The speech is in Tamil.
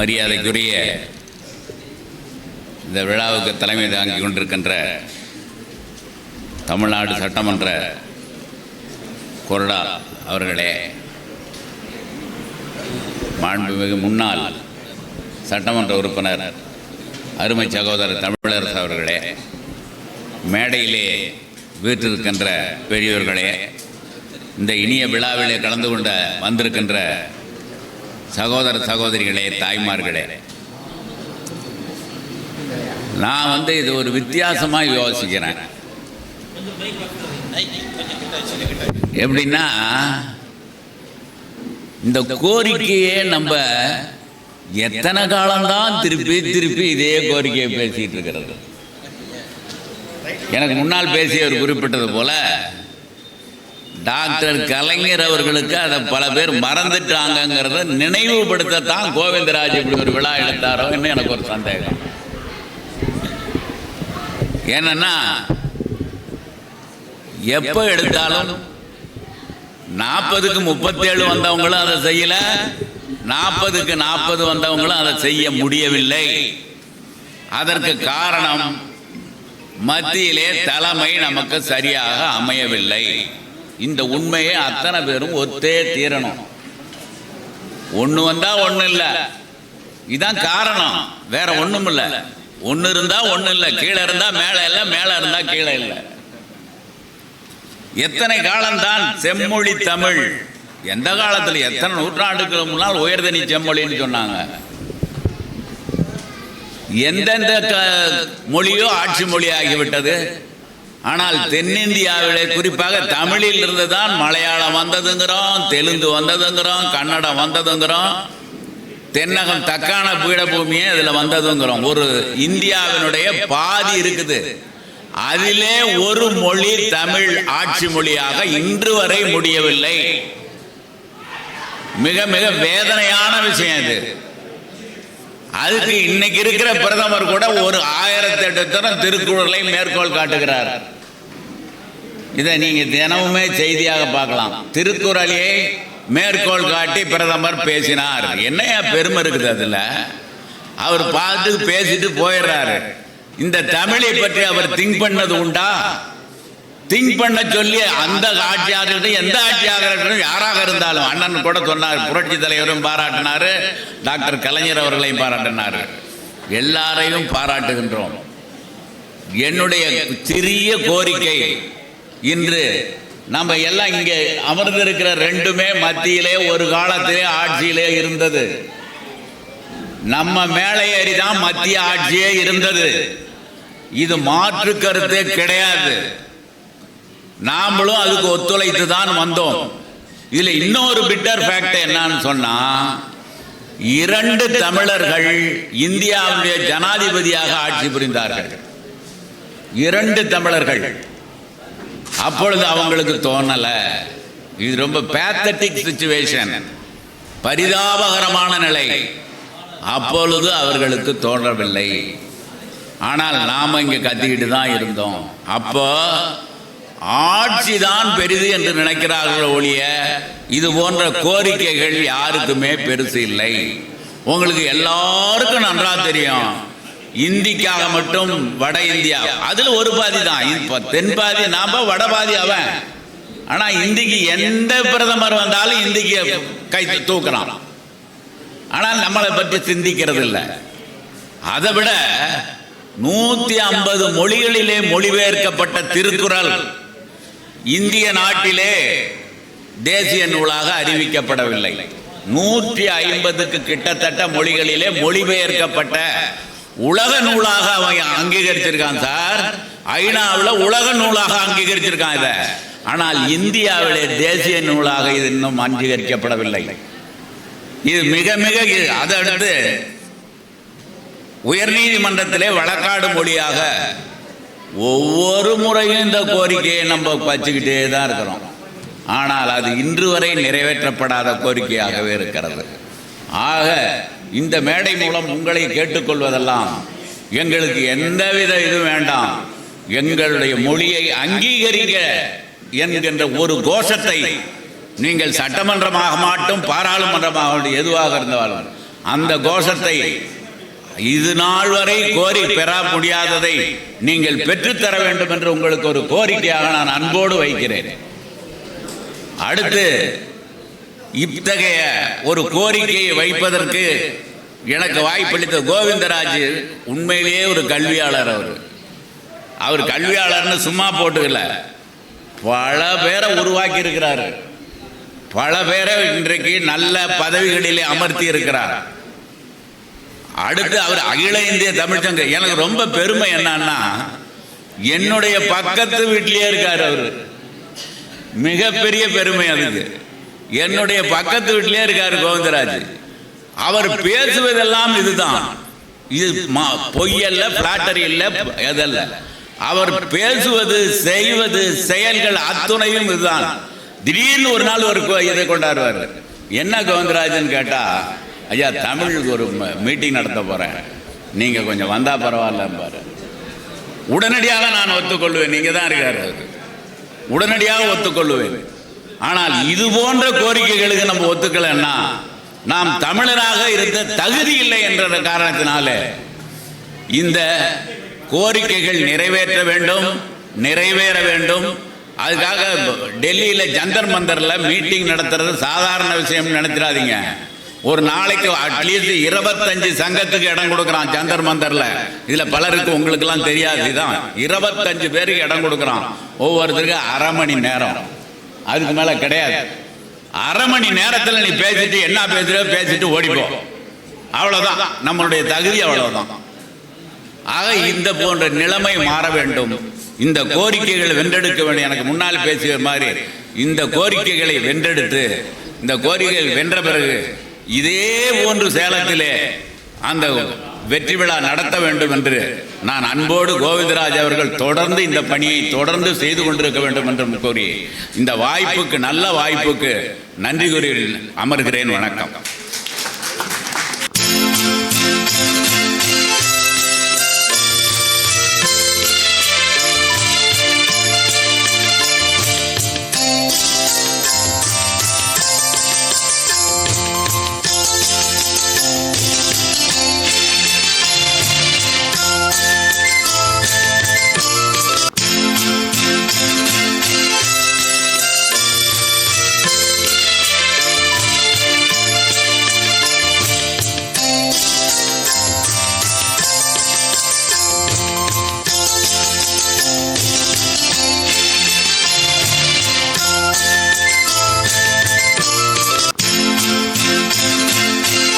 மரியாதைக்குரிய இந்த விழாவுக்கு தலைமை தாங்கிக் கொண்டிருக்கின்ற தமிழ்நாடு சட்டமன்ற கொரடா அவர்களே மாண்புமிகு முன்னாள் சட்டமன்ற உறுப்பினர் அருமை சகோதரர் தமிழரசு அவர்களே மேடையிலே வீற்றிருக்கின்ற பெரியோர்களே இந்த இனிய விழாவிலே கலந்து கொண்ட வந்திருக்கின்ற சகோதர சகோதரிகளே தாய்மார்களே. நான் வந்து இது ஒரு வித்தியாசமாக யோசிக்கிறேன். எப்படின்னா இந்த கோரிக்கையே நம்ம எத்தனை காலம்தான் திருப்பி திருப்பி இதே கோரிக்கையை பேசிகிட்டு இருக்கிறது? எனக்கு முன்னால் பேசியவர் குறிப்பிட்டது போல டாக்டர் கலைஞர் அவர்களுக்கு அதை பல பேர் மறந்துட்டாங்கங்கிறத நினைவுபடுத்தத்தான் கோவிந்தராஜ் இப்படி ஒரு விழா எடுத்தாரோன்னு எனக்கு ஒரு சந்தேகம். என்னன்னா எப்போ எடுத்தாலும் நாற்பதுக்கு முப்பத்தேழு வந்தவங்களும் அதை செய்யல நாற்பதுக்கு நாற்பது வந்தவங்களும் அதை செய்ய முடியவில்லை. அதற்கு காரணம் மத்தியிலே தலைமை நமக்கு சரியாக அமையவில்லை. இந்த உண்மையை அத்தனை பேரும் ஒத்தே தீரணும். ஒன்று வந்தா ஒன்றும் இல்லை. இதான் காரணம். வேற ஒன்றும் இல்லை. ஒன்று இருந்தா ஒன்றும் இல்லை. கீழே இருந்தா மேலே இல்லை. மேலே இருந்தா கீழே இல்லை. எத்தனை காலம்தான் செம்மொழி தமிழ்? எந்த காலத்தில்? எத்தனை நூற்றாண்டுக்கு முன்னால் உயர்தனி செம்மொழின்னு சொன்னாங்க. எந்தெந்த க- மொழியோ ஆட்சி மொழி ஆகிவிட்டது? ஆனால் தென்னிந்தியாவிலே குறிப்பாக தமிழில் இருந்து தான் மலையாளம் வந்ததுங்கிறோம் தெலுங்கு வந்ததுங்கிறோம் கன்னடம் வந்ததுங்கிறோம். தென்னகம் தக்கான பீடபூமியே இதில் வந்ததுங்கிறோம். ஒரு இந்தியாவினுடைய பாதி இருக்குது. அதிலே ஒரு மொழி தமிழ் ஆட்சி மொழியாக இன்று வரை முடியவில்லை. மிக மிக வேதனையான விஷயம் இது. அதுக்கு இன்னைக்கு இருக்கிற பிரதமர் கூட ஒரு ஆயிரத்தி எட்டு தரம் திருக்குறளை மேற்கோள் காட்டுகிறார். இதை நீங்க தினமுமே செய்தியாக பார்க்கலாம். திருக்குறளையை மேற்கோள் காட்டி பிரதமர் பேசினார். என்னையா பெருமை இருக்குது அதுல? அவர் பார்த்து பேசிட்டு போயிடுறாரு. இந்த தமிழை பற்றி அவர் திங்க் பண்ணது உண்டா? திங்க் பண்ண சொல்லி அந்த ஆட்சியாக எந்த ஆட்சியாக யாராக இருந்தாலும் அண்ணன் கூட சொன்னார் புரட்சி தலைவரும் பாராட்டினார் டாக்டர் கலைஞர் அவர்களையும் பாராட்டினார். எல்லாரையும் பாராட்டுகின்றோம். என்னுடைய சிறிய கோரிக்கை இன்று நம்ம எல்லாம் இங்கே அமர்ந்திருக்கிற ரெண்டுமே மத்தியிலே ஒரு காலத்திலே ஆட்சியிலே இருந்தது. நம்ம மேலே ஏறி தான் மத்திய ஆட்சியே இருந்தது. இது மாற்று கருத்தே கிடையாது. நாமளும் அதுக்கு ஒத்துழைத்து தான் வந்தோம். இதுல இன்னொரு பிட்டர் ஃபேக்ட் என்னன்னு சொன்னா இரண்டு தமிழர்கள் இந்தியாவுடைய ஜனாதிபதியாக ஆட்சி புரிந்தார்கள். இரண்டு தமிழர்கள். அப்பொழுது அவங்களுக்கு தோணல. இது ரொம்ப பேத்தட்டிக் சுச்சுவேஷன் பரிதாபகரமான நிலை. அப்பொழுது அவர்களுக்கு தோன்றவில்லை. ஆனால் நாம இங்க கத்திக்கிட்டு தான் இருந்தோம். அப்போ ஆட்சி தான் பெரிது என்று நினைக்கிறார்கள் ஒழிய இது போன்ற கோரிக்கைகள் யாருக்குமே பெருசு இல்லை. உங்களுக்கு எல்லாருக்கும் நன்றா தெரியும். இந்திக்காக மட்டும் வட இந்தியா. அதுல ஒரு பாதி தான். இப்போ தென் பாதி நாம வட பாதி அவன். ஆனா இந்திக்கு எந்த பிரதமர் வந்தாலும் இந்திக்கு கை தூக்குறான். ஆனால் நம்மளை பற்றி சிந்திக்கிறது இல்லை அதை விட நூத்தி ஐம்பது மொழிகளிலே மொழிபெயர்க்கப்பட்ட திருக்குறள் இந்திய நாட்டிலே தேசிய நூலாக அறிவிக்கப்படவில்லை. நூற்றி ஐம்பதுக்கு கிட்டத்தட்ட மொழிகளிலே மொழிபெயர்க்கப்பட்ட உலக நூலாக அவன் அங்கீகரிச்சிருக்கான் சார். ஐநாவில் உலக நூலாக அங்கீகரிச்சிருக்கான் இதை. ஆனால் இந்தியாவிலே தேசிய நூலாக இது இன்னும் அங்கீகரிக்கப்படவில்லை. இது மிக மிக இது- அதை உயர்நீதிமன்றத்திலே வழக்காடு மொழியாக ஒவ்வொரு முறையும் இந்த கோரிக்கையை நம்ம வச்சுக்கிட்டே தான் இருக்கிறோம். ஆனால் அது இன்று வரை நிறைவேற்றப்படாத கோரிக்கையாகவே இருக்கிறது. ஆக இந்த மேடை மூலம் உங்களை கேட்டுக்கொள்வதெல்லாம் எங்களுக்கு எந்தவித இது வேண்டாம். எங்களுடைய மொழியை அங்கீகரிக்க என்கின்ற ஒரு கோஷத்தை நீங்கள் சட்டமன்றமாக மாட்டும் பாராளுமன்றமாக எதுவாக இருந்தாலும் அந்த கோஷத்தை இது நாள் வரை கோரி பெற முடியாததை நீங்கள் பெற்றுத்தர வேண்டும் என்று உங்களுக்கு ஒரு கோரிக்கையாக நான் அன்போடு வைக்கிறேன். அடுத்து இத்தகைய ஒரு கோரிக்கையை வைப்பதற்கு எனக்கு வாய்ப்பளித்த கோவிந்தராஜ் உண்மையிலேயே ஒரு கல்வியாளர் அவர். அவர் கல்வியாளர்னு சும்மா போட்டுக்கல. பல பேரை உருவாக்கி இருக்கிறாரு பல பேரை இன்றைக்கு நல்ல பதவிகளிலே அமர்த்தி இருக்கிறார் அடுத்து அவர் அகில இந்திய தமிழ்ச்சங்க எனக்கு ரொம்ப பெருமை என்னன்னா என்னுடைய பக்கத்து வீட்டிலேயே இருக்கார் அவர். மிகப்பெரிய பெருமை அதுக்கு. என்னுடைய பக்கத்து வீட்டிலே இருக்காரு கோவிந்தராஜ். அவர் பேசுவதெல்லாம் இதுதான். இது மா- பொய்யல்ல பிளாட்டரி இல்லை எதல்ல அவர் பேசுவது செய்வது செயல்கள் அத்துணையும் இதுதான். திடீர்னு ஒரு நாள் ஒரு இதை கொண்டாடுவார். என்ன கோவிந்தராஜன் கேட்டா ஐயா தமிழுக்கு ஒரு மீட்டிங் நடத்த போகிறேன் நீங்கள் கொஞ்சம் வந்தால் பரவாயில்ல பாரு. உடனடியாக நான் ஒத்துக்கொள்வேன். நீங்கள் தான் இருக்காரு. உடனடியாக ஒத்துக்கொள்வேன். ஆனால் இது போன்ற கோரிக்கைகளுக்கு நம்ம ஒத்துக்கலைன்னா நாம் தமிழராக இருக்க தகுதி இல்லை என்ற காரணத்தினால இந்த கோரிக்கைகள் நிறைவேற்ற வேண்டும் நிறைவேற வேண்டும். அதுக்காக டெல்லியில் ஜந்தர் மந்தரில் மீட்டிங் நடத்துறது சாதாரண விஷயம் நினைச்சிடாதீங்க. ஒரு நாளைக்கு அட்லீஸ்ட் இருபத்தஞ்சு சங்கத்துக்கு இடம் கொடுக்கறான் சந்தர் மந்தர்ல. இதுல பலருக்கு உங்களுக்கு எல்லாம் தெரியாது இதான். இருபத்தஞ்சு பேருக்கு இடம் கொடுக்கறான். ஒவ்வொருத்தருக்கும் அரை மணி நேரம். அதுக்கு மேல கிடையாது. அரை மணி நேரத்துல நீ பேசிட்டு என்ன பேசுற பேசிட்டு ஓடிப்போ. அவ்வளவுதான். நம்மளுடைய தகுதி அவ்வளவுதான். ஆக இந்த போன்ற நிலைமை மாற வேண்டும். இந்த கோரிக்கைகளை வென்றெடுக்க வேண்டும். எனக்கு முன்னால் பேசிய மாதிரி இந்த கோரிக்கைகளை வென்றெடுத்து இந்த கோரிக்கைகள் வென்ற பிறகு இதே போன்று சேலத்திலே அந்த வெற்றி விழா நடத்த வேண்டும் என்று நான் அன்போடு கோவிந்தராஜ் அவர்கள் தொடர்ந்து இந்த பணியை தொடர்ந்து செய்து கொண்டிருக்க வேண்டும் என்று கூறி இந்த வாய்ப்புக்கு நல்ல வாய்ப்புக்கு நன்றி கூறி அமர்கிறேன். வணக்கம்.